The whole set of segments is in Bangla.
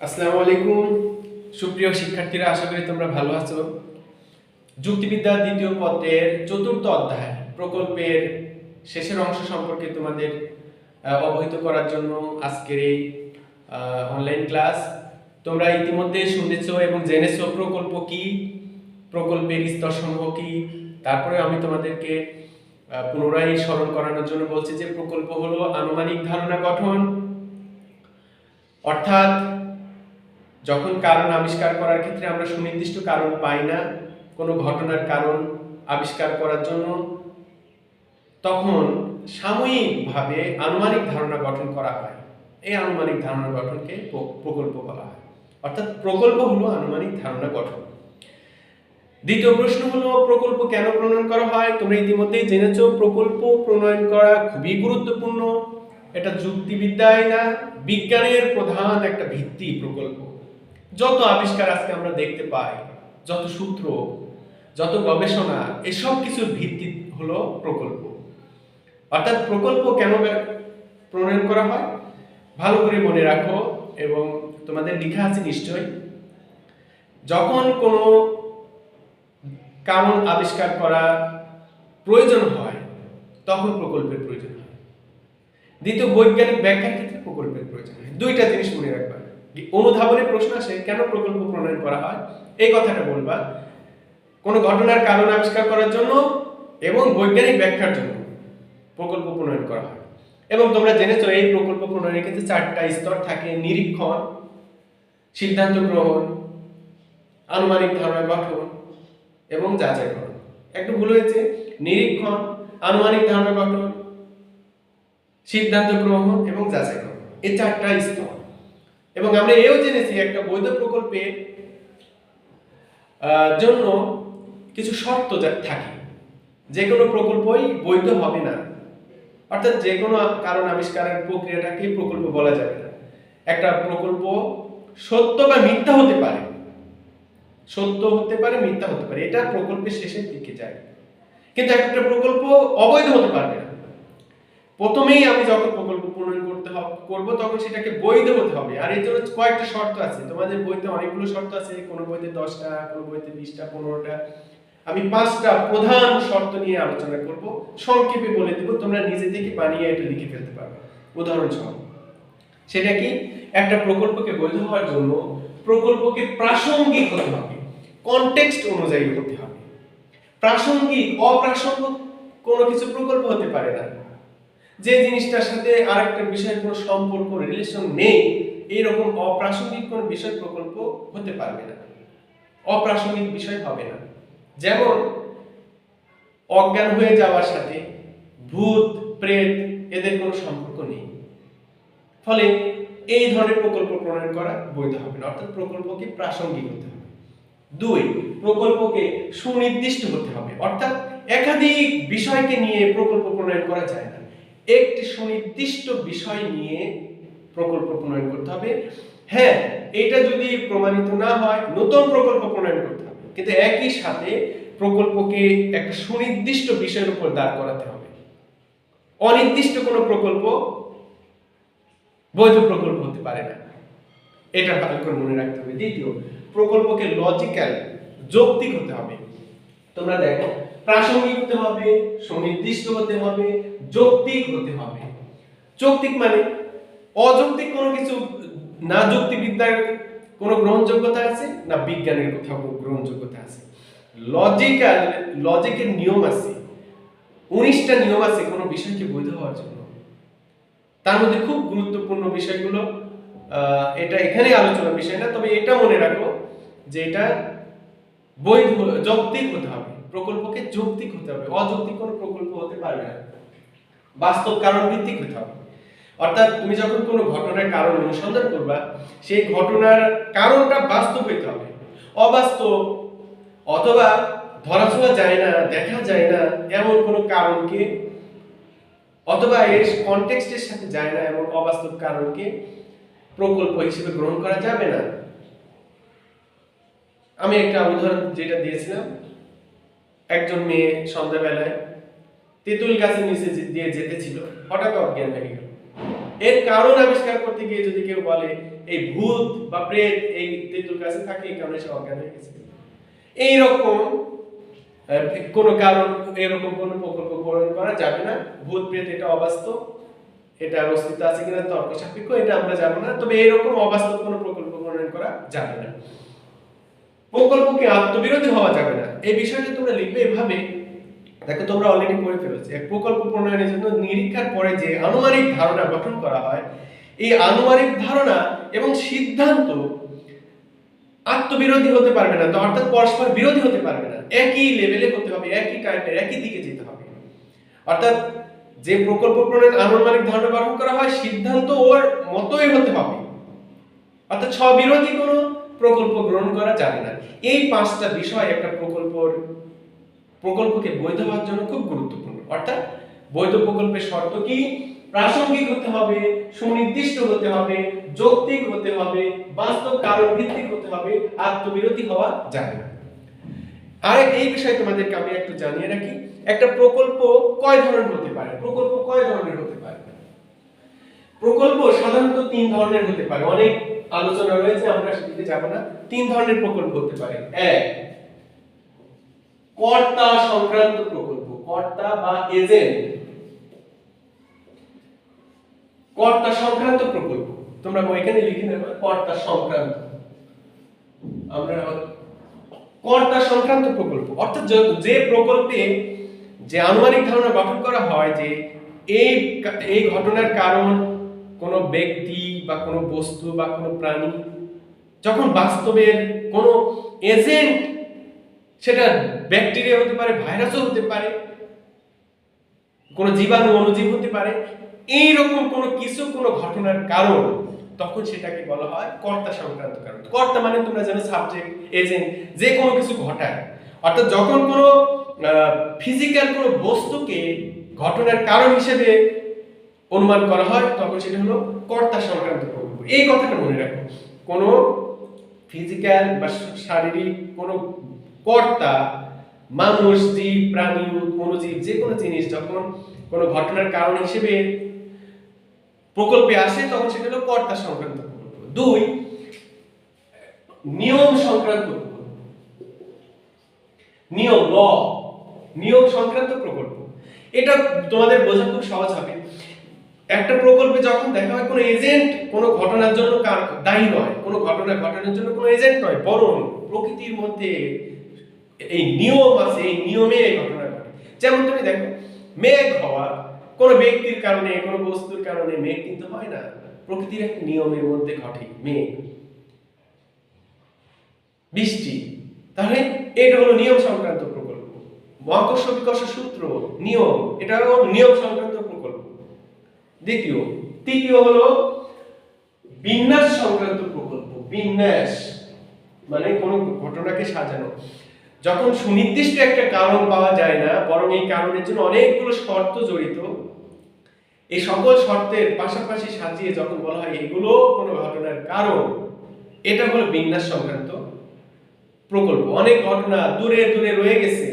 আসসালামু আলাইকুম। সুপ্রিয় শিক্ষার্থীরা, আশা করি তোমরা ভালো আছো। যুক্তিবিদ্যার দ্বিতীয় পত্রের চতুর্থ অধ্যায় প্রকল্পের শেষের অংশ সম্পর্কে তোমাদের অবহিত করার জন্য আজকের এই অনলাইন ক্লাস তোমরা ইতিমধ্যে শুনেছো এবং জেনেছো প্রকল্প কি, প্রকল্পের স্তরসমূহ কি। তারপরে আমি তোমাদেরকে পুনরায় স্মরণ করানোর জন্য বলছি যে প্রকল্প হলো আনুমানিক ধারণা গঠন। অর্থাৎ যখন কারণ আবিষ্কার করার ক্ষেত্রে আমরা সুনির্দিষ্ট কারণ পাই না, কোনো ঘটনার কারণ আবিষ্কার করার জন্য, তখন সাময়িকভাবে আনুমানিক ধারণা গঠন করা হয়। এই আনুমানিক ধারণা গঠনকে প্রকল্প বলা হয়। অর্থাৎ প্রকল্প হলো আনুমানিক ধারণা গঠন। দ্বিতীয় প্রশ্ন হলো, প্রকল্প কেন প্রণয়ন করা হয়? তোমরা ইতিমধ্যেই জেনেছো, প্রকল্প প্রণয়ন করা খুবই গুরুত্বপূর্ণ। এটা যুক্তিবিদ্যায় না, বিজ্ঞানের প্রধান একটা ভিত্তি প্রকল্প। যত আবিষ্কার আজকে আমরা দেখতে পাই, যত সূত্র, যত গবেষণা, এসব কিছুর ভিত্তি হলো প্রকল্প। অর্থাৎ প্রকল্প কেন প্রণয়ন করা হয়? ভালো করে মনে রাখো এবং তোমাদের লেখা আছে নিশ্চয়ই। যখন কোনো কারণ আবিষ্কার করা প্রয়োজন হয়, তখন প্রকল্পের প্রয়োজন হয়। দ্বিতীয় বৈজ্ঞানিক ব্যাখ্যার ক্ষেত্রে প্রকল্পের প্রয়োজন হয়। দুইটা জিনিস মনে রাখবা। অনুধাবনের প্রশ্ন আসে, কেন প্রকল্প প্রণয়ন করা হয়? এই কথাটা বলবা। কোনো ঘটনার কারণ আবিষ্কার করার জন্য এবং বৈজ্ঞানিক ব্যাখ্যার জন্য প্রকল্প প্রণয়ন করা হয়। এবং তোমরা জেনেছো, এই প্রকল্প প্রণয়নের ক্ষেত্রে চারটা স্তর থাকে। নিরীক্ষণ, সিদ্ধান্ত গ্রহণ, আনুমানিক ধারণা গঠন এবং যাচাইকরণ। একটু ভুল হয়েছে। নিরীক্ষণ, আনুমানিক ধারণা গঠন, সিদ্ধান্ত গ্রহণ এবং যাচাইকরণ। এই চারটা স্তর। এবং আমরা এও জেনেছি একটা বৈধ প্রকল্পে জন্য কিছু শর্ত থাকে। যে কোনো প্রকল্পই বৈধ হবে না। অর্থাৎ যে কোনো কারণ আবিষ্কারের প্রক্রিয়াটাকে প্রকল্প বলা যাবে না। একটা প্রকল্প সত্য বা মিথ্যা হতে পারে। সত্য হতে পারে, মিথ্যা হতে পারে। এটা প্রকল্পের শেষের দিকে যায়। কিন্তু একটা প্রকল্প অবৈধ হতে পারবে না। প্রথমেই আমি যখন প্রকল্প প্রণয়ন করতে করব, তখন সেটাকে বৈধ হতে হবে। আর এর জন্য কয়েকটা শর্ত আছে। তোমাদের বইতে অনেকগুলো শর্ত আছে। কোনো বইতে দশটা, কোনো বইতে বিশটা, পনেরোটা। আমি পাঁচটা প্রধান শর্ত নিয়ে আলোচনা করব। সংক্ষেপে বলে দেব, তোমরা নিজে থেকে বানিয়ে এটা লিখে ফেলতে পারবে। উদাহরণসহ সেটা কি? একটা প্রকল্পকে বৈধ হওয়ার জন্য প্রকল্পকে প্রাসঙ্গিক হতে হবে। কনটেক্সট অনুযায়ী হতে হবে। প্রাসঙ্গিক, অপ্রাসঙ্গিক কোনো কিছু প্রকল্প হতে পারে না। যে জিনিসটার সাথে আরেকটা বিষয়ের কোনো সম্পর্ক রিলেশন নেই, এইরকম অপ্রাসঙ্গিক কোনো বিষয় প্রকল্প হতে পারবে না। অপ্রাসঙ্গিক বিষয় হবে না। যেমন, অজ্ঞান হয়ে যাওয়ার সাথে ভূত, প্রেত, এদের কোনো সম্পর্ক নেই। ফলে এই ধরনের প্রকল্প প্রণয়ন করা বৈধ হবে না। অর্থাৎ প্রকল্পকে প্রাসঙ্গিক হতে হবে। দুই, প্রকল্পকে সুনির্দিষ্ট হতে হবে। অর্থাৎ একাধিক বিষয়কে নিয়ে প্রকল্প প্রণয়ন করা যায় না। একটি সুনির্দিষ্ট বিষয় নিয়ে প্রকল্প প্রণয়ন করতে হবে। হ্যাঁ এটা যদি প্রমাণিত না হয়, নতুন প্রকল্প প্রণয়ন করতে হবে। কিন্তু একই সাথে প্রকল্পকে একটা সুনির্দিষ্ট বিষয়ের উপর দাঁড় করাতে হবে। অনির্দিষ্ট কোনো প্রকল্প, বৈধ প্রকল্প হতে পারে না। এটা ভালো করে মনে রাখতে হবে। দ্বিতীয়, প্রকল্পকে লজিক্যাল যৌক্তিক হতে হবে। তোমরা দেখো প্রাসঙ্গিক হতে হবে, সুনির্দিষ্ট হতে হবে, যৌক্তিক হতে হবে। যৌক্তিক মানে অযৌক্তিক কোনো কিছু, না যুক্তিবিদ্যার কোনো গ্রহণযোগ্যতা আছে, না বিজ্ঞানের কোথাও গ্রহণযোগ্যতা আছে। লজিক্যাল, লজিকের নিয়ম আছে, উনিশটা নিয়ম আছে কোনো বিষয়কে বৈধ হওয়ার জন্য। তার মধ্যে খুব গুরুত্বপূর্ণ বিষয়গুলো এটা এখানে আলোচনার বিষয় না, তবে এটা মনে রাখো যে এটা বৈধ, যৌক্তিক হতে হবে। প্রকল্পকে যৌক্তিক হতে হবে, অযৌক্তিক কোনো প্রকল্প হতে পারবে না। বাস্তব কারণ ভিত্তিক হতে হবে। অর্থাৎ তুমি যখন কোনো ঘটনার কারণ অনুসন্ধান করবা, সেই ঘটনার কারণটা বাস্তব হইতে হবে। অবাস্তব অথবা ধরাছোঁয়া যায় না, দেখা যায় না এমন কোনো কারণকে, অথবা এর কনটেক্সটের সাথে যায় না এমন অবাস্তব কারণকে প্রকল্প হিসেবে গ্রহণ করা যাবে না। আমি একটা উদাহরণ যেটা দিয়েছিলাম একজন মেয়ে সন্ধ্যাবেলায় তেঁতুল গাছের নিচে দিয়ে যেতেছিল, হঠাৎ অজ্ঞান হয়ে গেল। এর কারণ আবিষ্কার করতে গিয়ে যদি কেউ বলে, এই ভূত বা প্রেত এই তেঁতুল গাছে থাকে, এই কারণে সে অজ্ঞান হয়ে গেছে। এইরকম কোনো কারণ, এরকম কোনো প্রকল্প গ্রহণ করা যাবে না। ভূত, প্রেত, এটা অবাস্তব। এটা অস্তিত্ব আছে কিনা, তর্ক সাপেক্ষ, এটা আমরা জানো না। তবে এরকম অবাস্তব কোনো প্রকল্প গ্রহণ করা যাবে না। প্রকল্পকে আত্মবিরোধী হওয়া যাবে না। এই বিষয়টা তোমরা লিখবে এভাবে। দেখো, তোমরা অলরেডি পড়ে ফেলেছো। এক প্রকল্প প্রণয়নের জন্য নিরীক্ষার পরে যে আনুমানিক ধারণা গঠন করা হয়, এই আনুমানিক ধারণা এবং সিদ্ধান্ত আত্মবিরোধী হতে পারবে না অর্থাৎ পরস্পর বিরোধী হতে পারবে না। একই লেভেলে হতে হবে, একই টাইপের একই দিকে যেতে হবে। অর্থাৎ যে প্রকল্প প্রণয়ন আনুমানিক ধারণা গঠন করা হয়, সিদ্ধান্ত ওর মতোই হতে হবে। অর্থাৎ স্ববিরোধী কোনো প্রকল্প গ্রহণ করা যাবে না। এই পাঁচটা বিষয় একটা প্রকল্পর প্রকল্পকে বৈধ হওয়ার জন্য খুব গুরুত্বপূর্ণ। অর্থাৎ বৈধ প্রকল্পের শর্ত কি? প্রাসঙ্গিক হতে হবে, সুনির্দিষ্ট হতে হবে, যৌক্তিক হতে হবে, বাস্তব কারণ ভিত্তিক হতে হবে আত্মবিরতি হওয়া যাবে না। আর এই বিষয়ে তোমাদেরকে আমি একটু জানিয়ে রাখি, একটা প্রকল্প কয় ধরনের হতে পারে? প্রকল্প কয় ধরনের হতে পারে? প্রকল্প সাধারণত তিন ধরনের হতে পারে। অনেক আলোচনা রয়েছে, আমরা সেদিকে যাব না। তিন ধরনের প্রকল্প হতে পারে। এক, কর্তা সংক্রান্ত প্রকল্প। কর্তা বা এজেন্ট। কর্তা সংক্রান্ত প্রকল্প। তোমরা এখানে লিখে নেবে, কর্তা সংক্রান্ত। আমরা কর্তা সংক্রান্ত প্রকল্প। অর্থাৎ যে- প্রকল্পে যে আনুমানিক ধারণা গঠন করা হয় যে এই এই ঘটনার কারণ কোনো ব্যক্তি বা কোনো বস্তু বা কোনো প্রাণী, যখন বাস্তবের কোনো এজেন্ট সেটা ব্যাকটেরিয়া হতে পারে ভাইরাসও হতে পারে, কোনো জীবাণু, অণুজীব হতে পারে এই রকম কোনো কিছু, কোনো ঘটনার কারণ, তখন সেটাকে বলা হয় কর্তা সংক্রান্ত কারণ। কর্তা মানে তোমরা জানো সাবজেক্ট এজেন্ট যে কোনো কিছু ঘটায়। অর্থাৎ যখন কোনো ফিজিক্যাল কোনো বস্তুকে ঘটনার কারণ হিসেবে অনুমান করা হয়, তখন সেটা হলো কর্তা সংক্রান্ত প্রকল্প। এই কথাটা মনে রাখো। কোনো ফিজিক্যাল বা শারীরিক কোনো কর্তা, মানুষ, জীব, প্রাণী অনুজীব যে কোনো জিনিস যখন কোনো ঘটনার কারণ হিসেবে প্রকল্পে আসে, তখন সেটা হলো কর্তা সংক্রান্ত প্রকল্প। দুই, নিয়ম সংক্রান্ত প্রকল্প। নিয়ম, ল, নিয়ম সংক্রান্ত প্রকল্প। এটা তোমাদের বোঝা খুব সহজ হবে। একটা প্রকল্পে যখন দেখা হয় কোনো এজেন্ট কোনো ঘটনার জন্য কার- দায়ী নয়, কোনো ঘটনা ঘটনার জন্য কোনো এজেন্ট নয়, বরং প্রকৃতির মধ্যে এই নিয়ম আছে, এই নিয়মে এই ঘটনা ঘটে। যেমন তুমি দেখো, মেঘ হওয়া, কোনো ব্যক্তির কারণে, কোনো বস্তুর কারণে মেঘ কিন্তু হয় না। প্রকৃতির একটা নিয়মের মধ্যে ঘটে মেঘ। বৃষ্টি, তাহলে এটা হলো নিয়ম সংক্রান্ত প্রকল্প। মহাকর্ষ বিকর্ষ সূত্র, নিয়ম এটা হলো নিয়ম সংক্রান্ত দ্বিতীয়, তৃতীয় হলো বিন্যাস সংক্রান্ত প্রকল্প, বিন্যাস মানে কোনো ঘটনাকে সাজানো। যখন সুনির্দিষ্ট একটা কারণ পাওয়া যায় না, বরং এই কারণের জন্য অনেকগুলো শর্ত জড়িত, এই সকল শর্তের পাশাপাশি সাজিয়ে যখন বলা হয় এগুলো কোনো ঘটনার কারণ, এটা হলো বিন্যাস সংক্রান্ত প্রকল্প। অনেক ঘটনা দূরে দূরে রয়ে গেছে।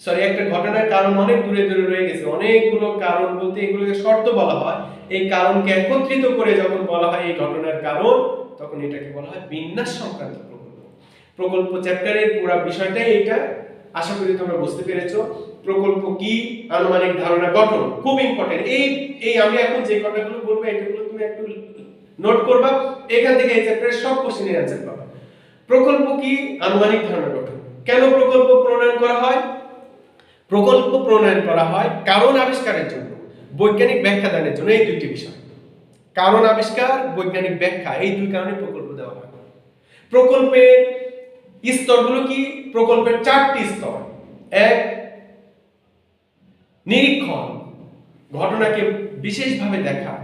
সরি একটা ঘটনার কারণ অনেক দূরে দূরে রয়ে গেছে। অনেকগুলো কারণ বলতে এগুলোকে শর্ত বলা হয়। এই কারণকে একত্রিত করে যখন বলা হয় এই ঘটনার কারণ, তখন এটাকে বলা হয় বিন্যাস সংক্রান্ত প্রকল্প। প্রকল্প চ্যাপ্টারের পুরো বিষয়টাই এটা আশা করি তোমরা বুঝতে পেরেছ। প্রকল্প কি, আনুমানিক ধারণা, গঠন, খুব ইম্পর্টেন্ট এই এই আমি এখন যে কথাগুলো বলব, এগুলো তুমি একটু নোট করবা। এখান থেকে এই চ্যাপ্টারের সব কোশ্চেনের অ্যান্সার পাবা। প্রকল্প কি, আনুমানিক ধারণা, গঠন। কেন প্রকল্প প্রণয়ন করা হয়? প্রকল্প প্রণয়ন করা হয় কারণ আবিষ্কারের জন্য, বৈজ্ঞানিক ব্যাখ্যা দানের জন্য, এই দুইটি বিষয়। কারণ আবিষ্কার, বৈজ্ঞানিক ব্যাখ্যা, এই দুই কারণে প্রকল্প দেওয়া হয়। প্রকল্পের স্তরগুলো কি? প্রকল্পের চারটি স্তর। এক, নিরীক্ষণ, ঘটনাকে বিশেষভাবে দেখা।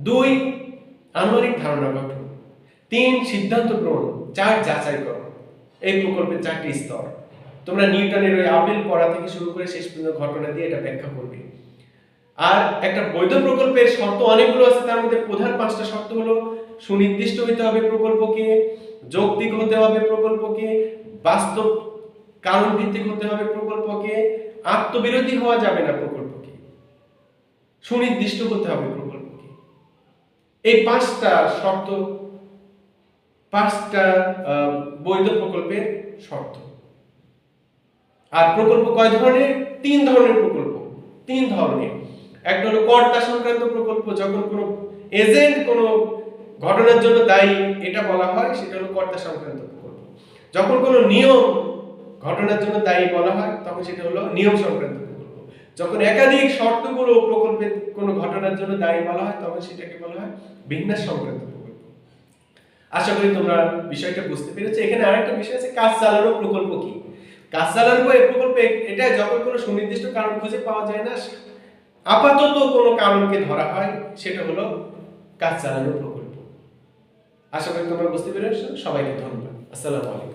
দুই, আনুমানিক ধারণা গঠন। তিন, সিদ্ধান্ত গ্রহণ, চার যাচাই করো এই প্রকল্পের চারটি স্তর। তোমরা নিউটনের ওই আপেল পড়া থেকে শুরু করে শেষ পর্যন্ত ঘটনা দিয়ে এটা ব্যাখ্যা করবে। আর একটা বৈধ প্রকল্পের শর্ত অনেকগুলো আছে, তার মধ্যে প্রধান পাঁচটা শর্ত হলো সুনির্দিষ্ট হতে হবে প্রকল্পকে, যৌক্তিক হতে হবে প্রকল্পকে, বাস্তব কারণ ভিত্তিক হতে হবে প্রকল্পকে, আত্মবিরোধী হওয়া যাবে না প্রকল্পকে, সুনির্দিষ্ট হতে হবে প্রকল্পকে। এই পাঁচটা শর্ত, পাঁচটা বৈধ প্রকল্পের শর্ত। আর প্রকল্প কয় ধরনের? তিন ধরনের প্রকল্প। তিন ধরনের। একটা হলো কর্তা সংক্রান্ত প্রকল্প, যখন কোনো এজেন্ট কোনো ঘটনার জন্য দায়ী, এটা বলা হয়, সেটা হলো কর্তা সংক্রান্ত প্রকল্প। যখন কোনো নিয়ম ঘটনার জন্য দায়ী বলা হয়, তখন সেটা হলো নিয়ম সংক্রান্ত প্রকল্প। যখন একাধিক শর্তগুলো প্রকল্পের কোনো ঘটনার জন্য দায়ী বলা হয়, তখন সেটাকে বলা হয় বিন্যাস সংক্রান্ত প্রকল্প। আশা করি তোমরা বিষয়টা বুঝতে পেরেছ। এখানে আরেকটা বিষয় আছে, কাজ চালানো প্রকল্প কি? কাজ চালানো এই প্রকল্পে এটা যখন কোনো সুনির্দিষ্ট কারণ খুঁজে পাওয়া যায় না, আপাতত কোনো কারণকে ধরা হয়, সেটা হলো কাজ চালানো প্রকল্প। আশা করি তোমরা বুঝতে পেরেছ, সবাইকে ধন্যবাদ। আসসালামু আলাইকুম।